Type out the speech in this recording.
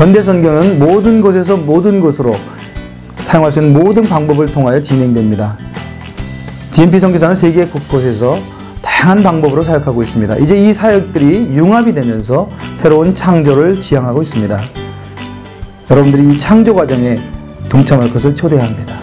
현대 선교는 모든 곳에서 모든 곳으로 사용할 수 있는 모든 방법을 통하여 진행됩니다. GMP 선교사는 세계 곳곳에서 다양한 방법으로 사역하고 있습니다. 이제 이 사역들이 융합이 되면서 새로운 창조를 지향하고 있습니다. 여러분들이 이 창조 과정에 동참할 것을 초대합니다.